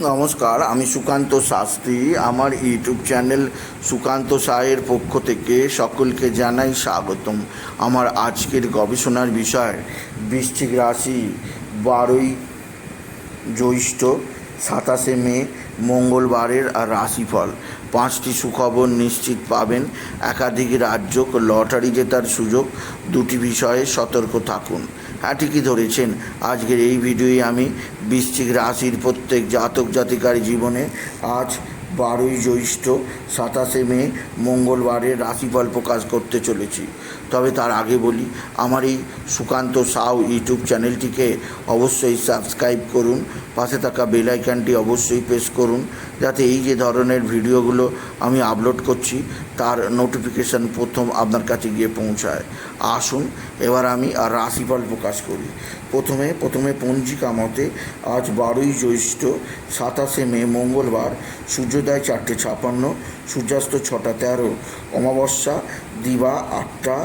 নমস্কার, আমি সুকান্ত শাস্ত্রী। আমার ইউটিউব চ্যানেল সুকান্ত সায়ের পক্ষ থেকে সকলকে জানাই স্বাগতম। আমার আজকের গবেষণার বিষয়, বৃশ্চিক রাশি বারোই জ্যৈষ্ঠ, সাতাশে মে, মঙ্গলবারের আর রাশিফল। পাঁচটি সুখবর নিশ্চিত পাবেন। একাধিক রাজ্য লটারি জেতার সুযোগ। দুটি বিষয়ে সতর্ক থাকুন। ঠিকই ধরেছেন। আজকের এই ভিডিওয়ে আমি বৃশ্চিক রাশির প্রত্যেক জাতক জাতিকার জীবনে আজ বারোই জ্যৈষ্ঠ সাতাশে মে মঙ্গলবারের রাশিফল প্রকাশ করতে চলেছি। তবে তার আগে বলি, আমার এই সুকান্ত সাউ ইউটিউব চ্যানেলটিকে অবশ্যই সাবস্ক্রাইব করুন, পাশে থাকা বেল আইকনটি অবশ্যই প্রেস করুন, যাতে এই যে ধরনের ভিডিওগুলো আমি আপলোড করছি, তার নোটিফিকেশান প্রথম আপনার কাছে গিয়ে পৌঁছায়। আসুন, এবার আমি আর রাশিফল প্রকাশ করি। প্রথমে প্রথমে পঞ্জিকা মতে, আজ বারোই জ্যৈষ্ঠ, সাতাশে মে মঙ্গলবার, সূর্যোদয় চারটে ছাপান্ন, সূর্যাস্ত ছটা তেরো, অমাবস্যা দিবা, আটটা,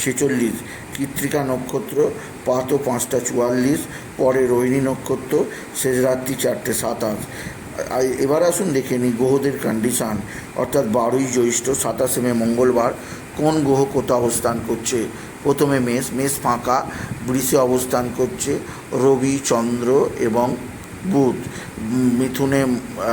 ছেচল্লিশ। কৃত্রিকা নক্ষত্র পাত পাঁচটা, চুয়াল্লিশ। পরে রোহিণী নক্ষত্র, শেষ রাত্রি, চারটে, সাতাশ। এবার আসুন দেখে নিই গ্রহদের কন্ডিশান অর্থাৎ বারোই জ্যৈষ্ঠ, সাতাশে মে মঙ্গলবার, কোন গ্রহ কোথা অবস্থান করছে? প্রথমে মেষ মেষ ফাঁকা, বৃষে অবস্থান করছে, রবি, চন্দ্র এবং বুধ। মিথুনে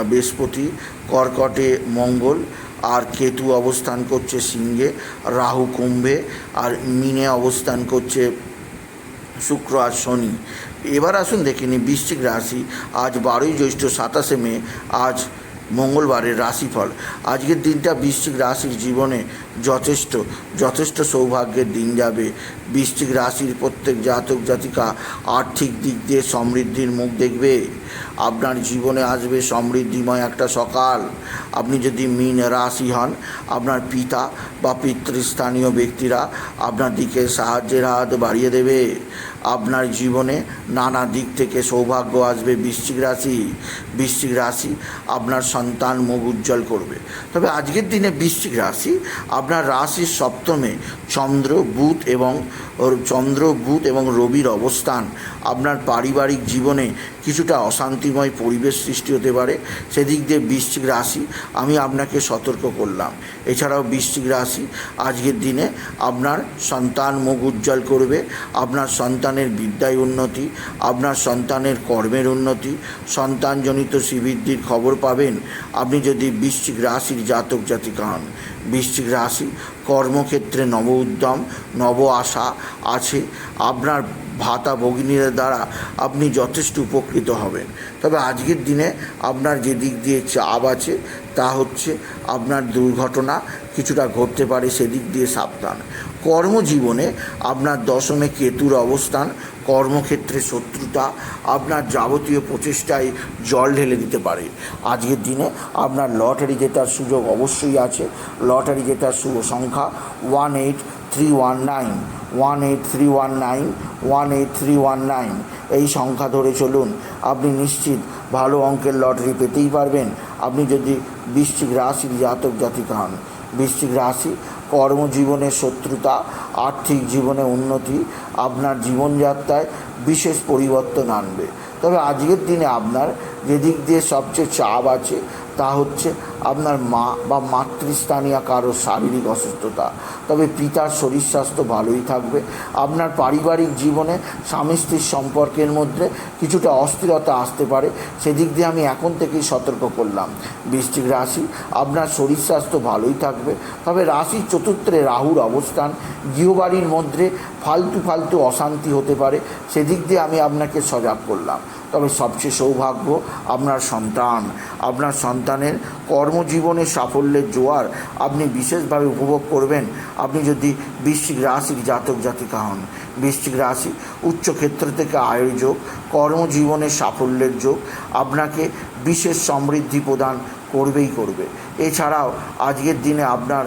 বৃহস্পতি, কর্কটে, মঙ্গল আর কেতু অবস্থান করছে সিংহে, রাহু কুম্ভে, আর মিনে অবস্থান করছে শুক্র আর শনি। এবার আসুন দেখে নিই বৃশ্চিক রাশি, আজ বারোই জ্যৈষ্ঠ সাতাশে মে, আজ মঙ্গলবারের রাশিফল। আজকের দিনটা বৃশ্চিক রাশির জীবনে যথেষ্ট যথেষ্ট সৌভাগ্যের দিন যাবে। বৃশ্চিক রাশির প্রত্যেক জাতক, জাতিকা আর্থিক দিক দিয়ে সমৃদ্ধির মুখ দেখবে। আপনার জীবনে আসবে সমৃদ্ধিময় একটা সকাল। আপনি যদি মীন রাশি হন, আপনার পিতা বা পিতৃস্থানীয় ব্যক্তিরা আপনার দিকে সাহায্যের হাত বাড়িয়ে দেবে। আপনার জীবনে নানা দিক থেকে সৌভাগ্য আসবে। বৃশ্চিক রাশি বৃশ্চিক রাশি আপনার সন্তান মুখ উজ্জ্বল করবে। তবে আজকের দিনে বৃশ্চিক রাশি আপনার রাশির সপ্তমে চন্দ্র, বুধ এবং, চন্দ্র, বুধ এবং রবির অবস্থান আপনার পারিবারিক জীবনে কিছুটা অশান্তিময় পরিবেশ সৃষ্টি হতে পারে। সেদিক দিয়ে বৃশ্চিক রাশি, আমি আপনাকে সতর্ক করলাম। এছাড়াও বৃশ্চিক রাশি, আজকের দিনে আপনার সন্তান মুখ উজ্জ্বল করবে, আপনার সন্তানের বিদ্যায় উন্নতি, আপনার সন্তানের কর্মের উন্নতি, সন্তানজনিত শ্রীবৃদ্ধির খবর পাবেন। আপনি যদি বৃশ্চিক রাশির জাতক জাতিকা হন, বৃশ্চিক রাশি কর্মক্ষেত্রে নব উদ্যম, নব আশা আছে। আপনার ভাতা ভগিনীর দ্বারা আপনি যথেষ্ট উপকৃত হবেন। তবে আজকের দিনে আপনার যে দিক দিয়ে চাপ আছে, তা হচ্ছে আপনার দুর্ঘটনা কিছুটা ঘটতে পারে সেদিক দিয়ে সাবধান। কর্মজীবনে আপনার দশমে কেতুর অবস্থান, কর্মক্ষেত্রে শত্রুতা, আপনার যাবতীয় প্রচেষ্টায় জল ঢেলে দিতে পারে। আজকের দিনে আপনার লটারি জেতার সুযোগ অবশ্যই আছে। লটারি জেতার শুভ সংখ্যা one eight three one nine. One eight three one nine one eight three one nine এই সংখ্যা ধরে চলুন। আপনি নিশ্চিত ভালো অঙ্কের লটারি পেতেই পারবেন। আপনি যদি বৃশ্চিক রাশির জাতক জাতিকা হন। বৃশ্চিক রাশি, কর্মজীবনে শত্রুতা, আর্থিক জীবনে উন্নতি, আপনার জীবনযাত্রায় বিশেষ পরিবর্তন আনবে। তবে আজকের দিনে আপনার যেদিক দিয়ে সবচেয়ে চাপ আছে তা হচ্ছে আপনার মা বা মাতৃস্থানীয় কারও শারীরিক অসুস্থতা। তবে পিতার শরীর স্বাস্থ্য ভালোই থাকবে। আপনার পারিবারিক জীবনে স্বামী স্ত্রীর সম্পর্কের মধ্যে কিছুটা অস্থিরতা আসতে পারে। সেদিক দিয়ে আমি এখন থেকেই সতর্ক করলাম। বৃশ্চিক রাশি, আপনার শরীর স্বাস্থ্য ভালোই থাকবে। তবে রাশির চতুর্থে রাহুর অবস্থান, গৃহবাড়ির মধ্যে ফালতু ফালতু অশান্তি হতে পারে। সেদিক দিয়ে আমি আপনাকে সজাগ করলাম। তবে সবচেয়ে সৌভাগ্য আপনার সন্তান। আপনার সন্তানের কর্মজীবনে সাফল্যের জোয়ার আপনি বিশেষভাবে উপভোগ করবেন। আপনি যদি বৃশ্চিক রাশির জাতক জাতিকা হন, বৃশ্চিক রাশি উচ্চক্ষেত্র থেকে আয়ের যোগ কর্মজীবনে সাফল্যের যোগ আপনাকে বিশেষ সমৃদ্ধি প্রদান করবেই করবে। এছাড়াও আজকের দিনে আপনার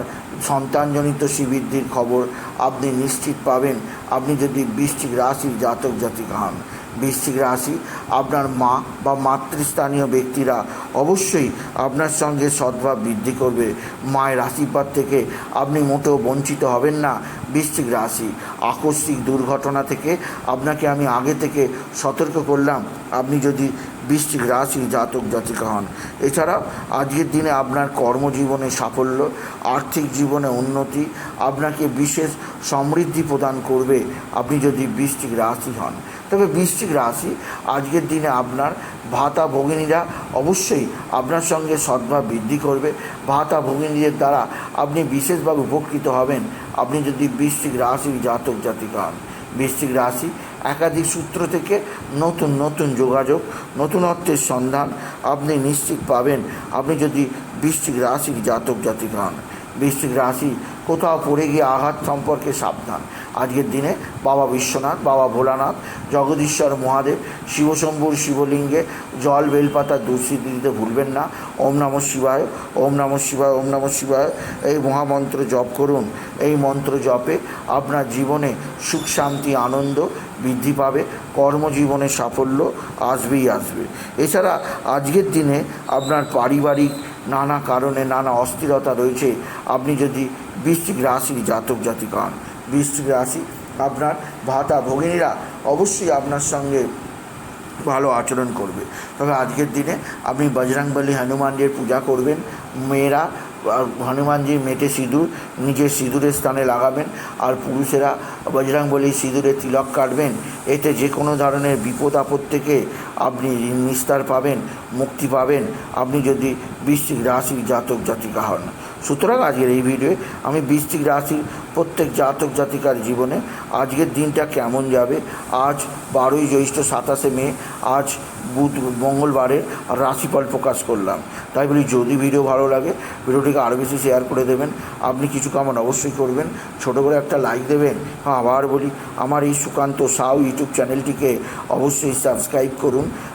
সন্তানজনিত শ্রীবৃদ্ধির খবর আপনি নিশ্চিত পাবেন। আপনি যদি বৃশ্চিক রাশির জাতক জাতিকা হন বৃশ্চিক রাশি, আপনার মা বা মাতৃস্থানীয় ব্যক্তিরা অবশ্যই আপনার সঙ্গে সদ্ভাব বৃদ্ধি করবে। মায়ের আশীর্বাদ থেকে আপনি মোটেও বঞ্চিত হবেন না। বৃশ্চিক রাশি, আকস্মিক দুর্ঘটনা থেকে আপনাকে আমি আগে থেকে সতর্ক করলাম। আপনি যদি বৃশ্চিক রাশি জাতক জাতিকা হন। এছাড়াও আজকের দিনে আপনার কর্মজীবনে সাফল্য, আর্থিক জীবনে উন্নতি আপনাকে বিশেষ সমৃদ্ধি প্রদান করবে আপনি যদি বৃশ্চিক রাশি হন। তবে বৃশ্চিক রাশি আজকের দিনে আপনার ভাতা ভগিনীরা অবশ্যই আপনার সঙ্গে সদ্ভাব বৃদ্ধি করবে। ভাতা ভগিনীদের দ্বারা আপনি বিশেষভাবে উপকৃত হবেন। আপনি যদি বৃশ্চিক রাশির জাতক জাতিকা হন, বৃশ্চিক রাশি একাধিক সূত্র থেকে নতুন নতুন যোগাযোগ, নতুন অর্থের সন্ধান আপনি নিশ্চিত পাবেন। আপনি যদি বৃষ্টিক রাশির জাতক জাতিক হন বৃষ্টিক রাশি কোথাও পড়ে গিয়ে আঘাত সম্পর্কে সাবধান। আজকের দিনে বাবা বিশ্বনাথ, বাবা ভোলানাথ, জগদীশ্বর মহাদেব, শিবশম্ভুর শিবলিঙ্গে জল বেলপাতা দুর্সিদ্ধি দিতে ভুলবেন না। ওম নম শিবায়, ওম নম শিবায়, ওম নম শিবায়। এই মহামন্ত্র জপ করুন। এই মন্ত্র জপে আপনার জীবনে সুখ, শান্তি, আনন্দ বৃদ্ধি পাবে। কর্মজীবনে সাফল্য আসবেই আসবে। এছাড়া আজকের দিনে আপনার পারিবারিক নানা কারণে নানা অস্থিরতা রয়েছে। আপনি যদি বৃশ্চিক রাশির জাতক জাতিকা হন, বৃশ্চিক রাশি আপনার ভাতা ভগিনীরা অবশ্যই আপনার সঙ্গে ভালো আচরণ করবে। তবে আজকের দিনে আপনি বজরংবলী হনুমানজির পূজা করবেন। মেয়েরা হনুমানজির মেটে সিঁদুর নিজের সিঁদুরের স্থানে লাগাবেন আর পুরুষেরা বজরংবলী সিঁদুরে তিলক কাটবেন। এতে যে কোনো ধরনের বিপদ আপদ থেকে আপনি নিস্তার পাবেন, মুক্তি পাবেন। আপনি যদি বৃশ্চিক রাশির জাতক জাতিকা হন। সুতরাং আজকের এই ভিডিওয়ে আমি বৃশ্চিক রাশির প্রত্যেক জাতক জাতিকার জীবনে আজকের দিনটা কেমন যাবে? আজ বারোই জ্যৈষ্ঠ সাতাশে মে, আজ বুধ মঙ্গলবারের রাশিফল প্রকাশ করলাম। তাই বলি, যদি ভিডিও ভালো লাগে ভিডিওটিকে আরও বেশি শেয়ার করে দেবেন। আপনি কিছু কামন অবশ্যই করবেন। ছোটো করে একটা লাইক দেবেন। হ্যাঁ আবার বলি, আমার এই সুকান্ত সাউ ইউটিউব চ্যানেলটিকে অবশ্যই সাবস্ক্রাইব করুন।